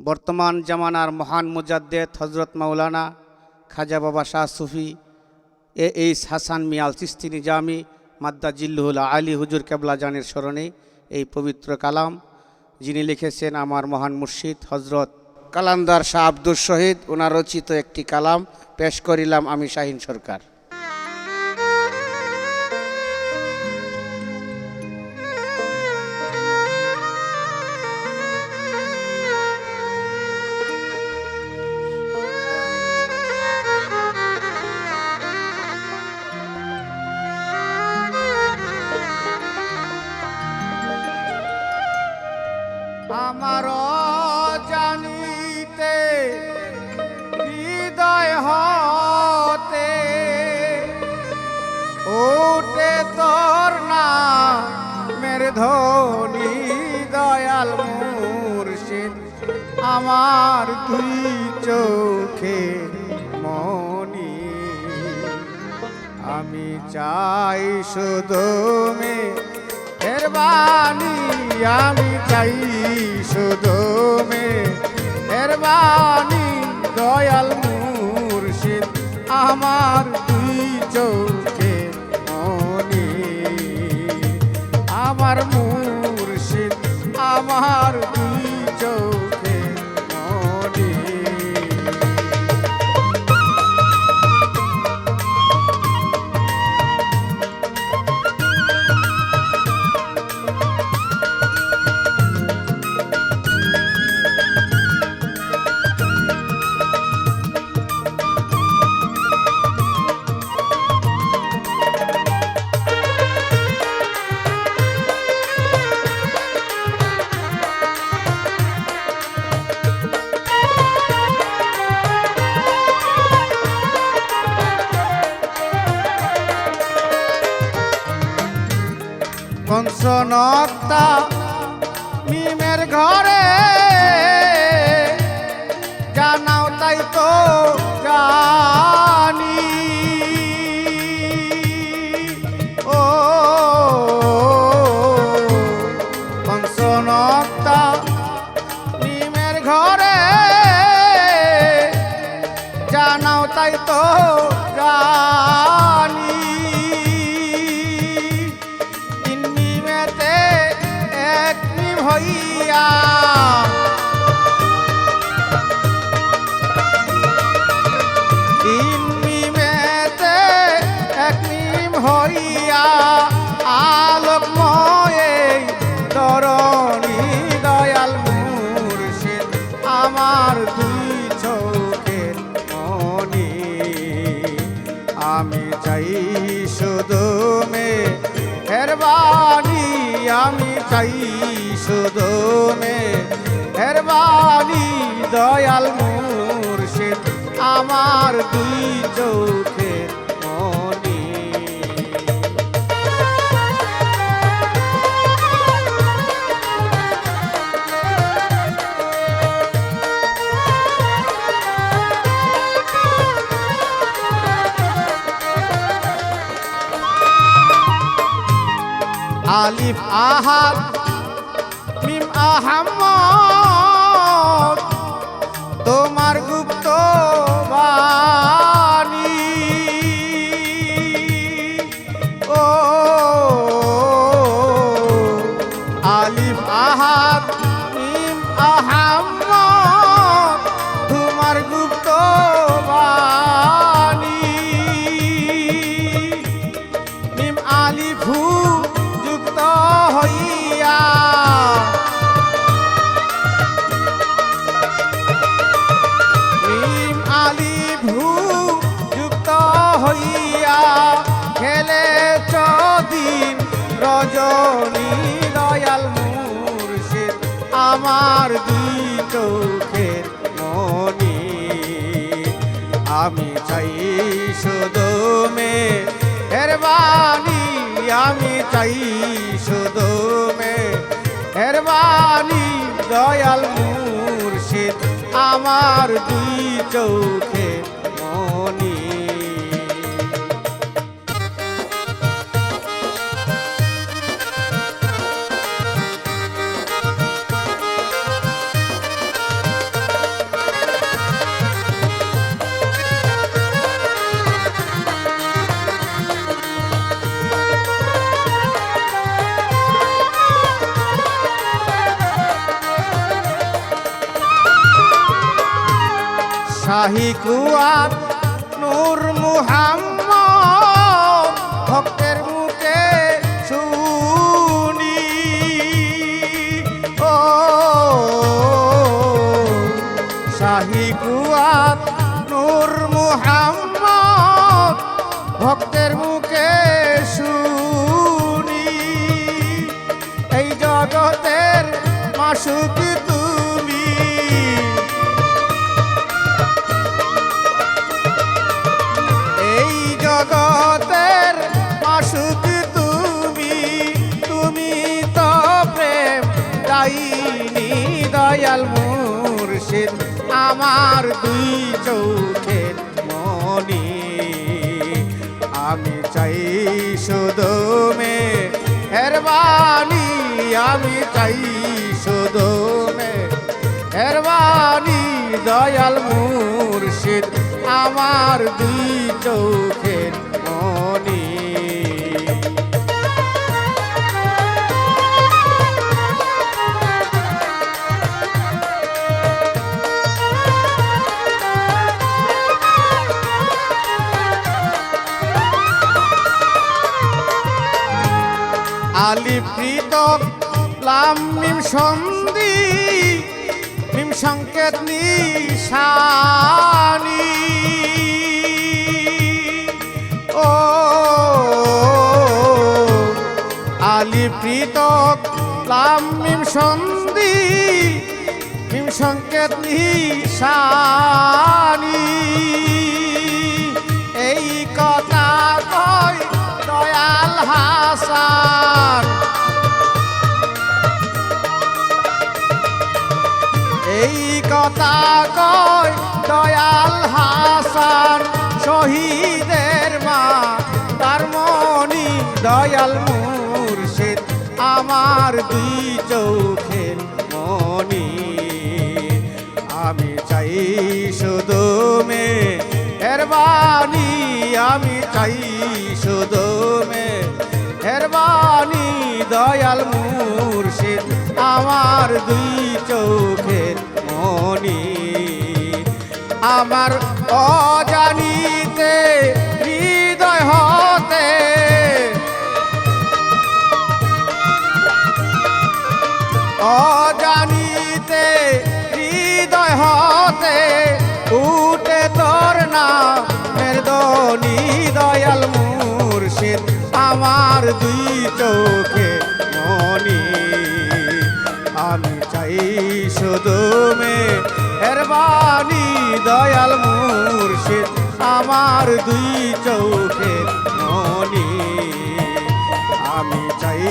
বর্তমান জামানার মহান মুজাদ্দেদ হজরত মাওলানা খাজা বাবা শাহ সুফি, এ এইস হাসান মিয়াল চিস্তি নিজামি মাদ্দা জিল্লুহুল আলী হুজুর কেবলা জানের স্মরণে এই পবিত্র কালাম, যিনি লিখেছেন আমার মহান মুর্শিদ হজরত কালান্দার শাহ আব্দুর শহীদ ওনার রচিত একটি কালাম, পেশ করিলাম আমি শাহিন সরকার। ধনি দয়াল মুর্শিদ, আমার দুই চোখে মনি আমি চাই শুধু মে মেহরবানি আমি চাই শুধু মে মেহরবানি দয়াল মুর্শিদ, আমার দুই চোখে দুই কংসনতা মিমের ঘরে। জানাও তাই তো জানি। ও কংসনতা মিমের ঘরে। জানাও তাই তো আমি চাই শুধু মে হেরবানি আমি চাই মে হেরবানি দয়াল মুর্শিদ আমার দুই চোখের মনি। আলিফ আহাদ মিম আহমদ তোমার গুপ্ত আমার দুই চোখের মনি। আমি চাই শুধু মে হেরবানি আমি চাই শুধু মে হেরবানি দয়াল মুর্শিদ আমার দুই চোখে মনি। শাহি কুয়ার নূর মুহাম্মদ ভক্তের মুখে শুনি। ও শাহি কুয়ার নূর মুহাম্মদ ভক্তের মুখে শুনি। এই জগতের মাসুক দয়াল মুর্শিদ, আমার দুই চোখের মনি আমি চাই শুধু মে, হেরবানি, আমি চাই শুধু মে। হেরবানি, দয়াল মুর্শিদ, আমার দুই চোখের মনি প্রীতক লাম মিম সন্ধি মিম সংকেত নিশানি। ও, আলি প্রীতক লাম মিম সন্ধি মিম সংকেত নিশানি। কথা কয় দয়াল হাসান শহীদের মা। তার মনি দয়াল মুর্শিদ, আমার দুই চোখের মনি। আমি চাই শুধু মে, হেরবানি, আমি চাই শুধু মে, হেরবানি দয়াল মুর্শিদ। আমার দুই চোখের মনি। আমার অজানিতে হৃদয় হতে। অজানিতে হৃদয় হতে উঠে তোর না মেরদনি দয়াল মুর্শিদ। আমার দুই চোখে মনি। আমি চাই শুধু মে হেরবানি দয়াল মুর্শিদ আমার দুই চৌখে মনি আমি চাই